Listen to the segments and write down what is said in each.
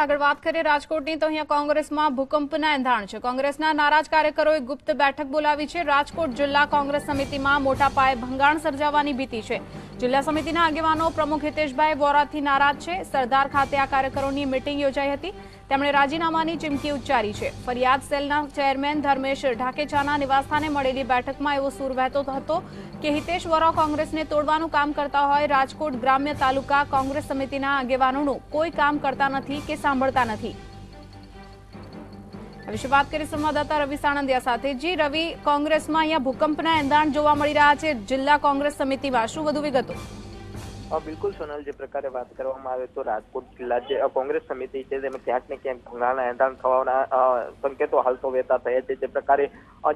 આગળ વાત કરીએ રાજકોટની, તો અહીંયા કોંગ્રેસમાં ભૂકંપના એંધાણ છે. કોંગ્રેસના નારાજ કાર્યકરોએ ગુપ્ત બેઠક બોલાવી છે. રાજકોટ જિલ્લા કોંગ્રેસ સમિતિમાં મોટા પાયે ભંગાણ સર્જાવાની ભીતિ છે. જિલ્લા સમિતિના આગેવાનો પ્રમુખ હિતેશભાઈ વોરાથી નારાજ છે. સરદાર ખાતે આ કાર્યકરોની મિટિંગ યોજાઈ હતી. તેમણે રાજીનામાની ચીમકી ઉચ્ચારી છે. ફરિયાદ સેલના ચેરમેન ધર્મેશ ઢાકેચાના નિવાસસ્થાને મળેલી બેઠકમાં એવો સૂર વહેતો હતો કે હિતેશ વોરા કોંગ્રેસને તોડવાનું કામ કરતા હોય રાજકોટ ગ્રામ્ય તાલુકા કોંગ્રેસ સમિતિના આગેવાનોનું કોઈ કામ કરતા નથી કે સાંભળતા નથી. વિશે વાત કરી સંવાદદાતા રવિ સાણંદિયા સાથે. જી રવિ, કોંગ્રેસમાં અહીંયા ભૂકંપના એંધાણ જોવા મળી રહ્યા છે. જિલ્લા કોંગ્રેસ સમિતિમાં શું વધુ વિગતો? બિલકુલ સોનલ, જે પ્રકારે વાત કરવામાં આવે તો રાજકોટ જિલ્લા જે કોંગ્રેસ સમિતિ છે તેમાં ક્યાંક ને ક્યાંક ભંગાણના એંધાણ થવાના સંકેતો હાલ તો વહેતા થયા છે. જે પ્રકારે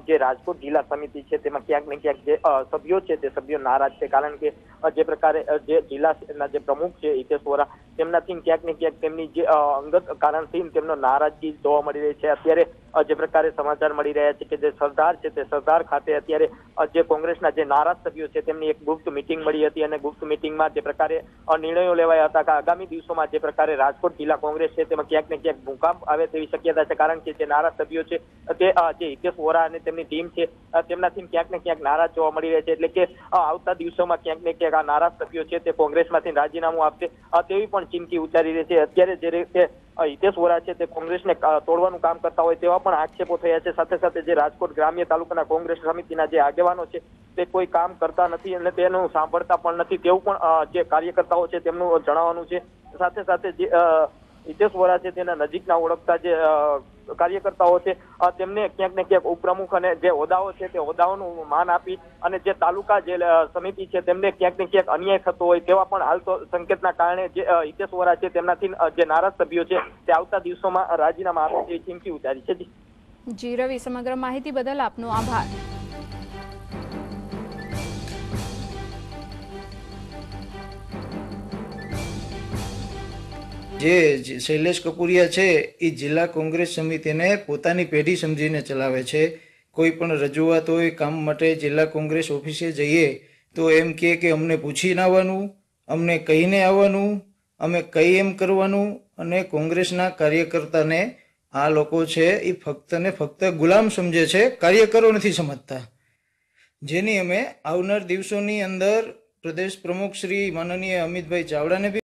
જે રાજકોટ જિલ્લા સમિતિ છે, તેમાં ક્યાંક ને ક્યાંક જે સભ્યો છે, તે સભ્યો નારાજ છે. કારણ કે જે પ્રકારે જે જિલ્લાના જે પ્રમુખ છે, હિતેશ વોરા તેમનાથી ક્યાંક ને ક્યાંક તેમની જે અંગત કારણથી તેમનો નારાજગી જોવા મળી રહી છે. અત્યારે જે પ્રકારે સમાચાર મળી રહ્યા છે કે જે સરદાર છે તે સરદાર ખાતે અત્યારે જે કોંગ્રેસના જે નારાજ સભ્યો છે તેમની એક ગુપ્ત મિટિંગ મળી હતી અને ગુપ્ત મિટિંગમાં જે પ્રકારે નિર્ણયો લેવાયા હતા કે આગામી દિવસોમાં જે પ્રકારે રાજકોટ જિલ્લા કોંગ્રેસ છે તેમાં ક્યાંક ને ક્યાંક ભૂકંપ આવે તેવી શક્યતા છે. કારણ કે જે નારાજ સભ્યો છે તે જે હિતેશ વોરા અને તેમની ટીમ છે તેમનાથી ક્યાંક ને ક્યાંક નારાજ જોવા મળી રહ્યા છે. એટલે કે આવતા દિવસોમાં ક્યાંક ને ક્યાંક આ નારાજ સભ્યો છે તે કોંગ્રેસમાંથી રાજીનામું આપશે તેવી પણ ચીમકી ઉચ્ચારી રહી છે. અત્યારે જે રીતે હિતેશ વોરા છે તે કોંગ્રેસને તોડવાનું કામ કરતા હોય તેવા પણ આક્ષેપો થયા છે. સાથે સાથે જે રાજકોટ ગ્રામ્ય તાલુકાના કોંગ્રેસ સમિતિના જે આગેવાનો છે તે કોઈ કામ કરતા નથી અને તેનું સાંભળતા પણ નથી. તેવું પણ જે કાર્યકર્તાઓ છે તેમનું જણાવવાનું છે. સાથે સાથે જે હિતેશ વોરા છે, તેના નજીકના ઓળખતા જે કાર્યકર્તાઓ છે તેમને ક્યાંક ને ક્યાંક ઉપપ્રમુખ અને જે હોદ્દાઓ છે, તે હોદ્દાઓનું માન આપી અને જે તાલુકા જે સમિતિ છે, તેમને ક્યાંક ને ક્યાંક અન્યાય થતો હોય તેવા પણ હાલ તો સંકેતના કારણે જે હિતેશ વોરા છે તેમનાથી જે નારાજ સભ્યો છે, તે આવતા દિવસોમાં રાજીનામા આપે તેવી ચીમકી ઉતારી છે. જી, રવિ, સમગ્ર માહિતી બદલ આપનો આભાર જે શૈલેષ કપૂરિયા છે, એ જિલ્લા કોંગ્રેસ સમિતિને પોતાની પેઢી સમજીને ચલાવે છે. કોઈ પણ રજૂઆત હોય, કામ માટે જિલ્લા કોંગ્રેસ ઓફિસે જઈએ, તો એમ કહે કે અમને પૂછીને આવવાનું, અમને કહીને આવવાનું, અમે કઈ એમ કરવાનું અને કોંગ્રેસના કાર્યકર્તાને આ લોકો છે એ ફક્ત ને ફક્ત ગુલામ સમજે છે, કાર્યકરો નથી સમજતા. જેની અમે આવનાર દિવસોની અંદર પ્રદેશ પ્રમુખ શ્રી માનનીય અમિતભાઈ ચાવડાને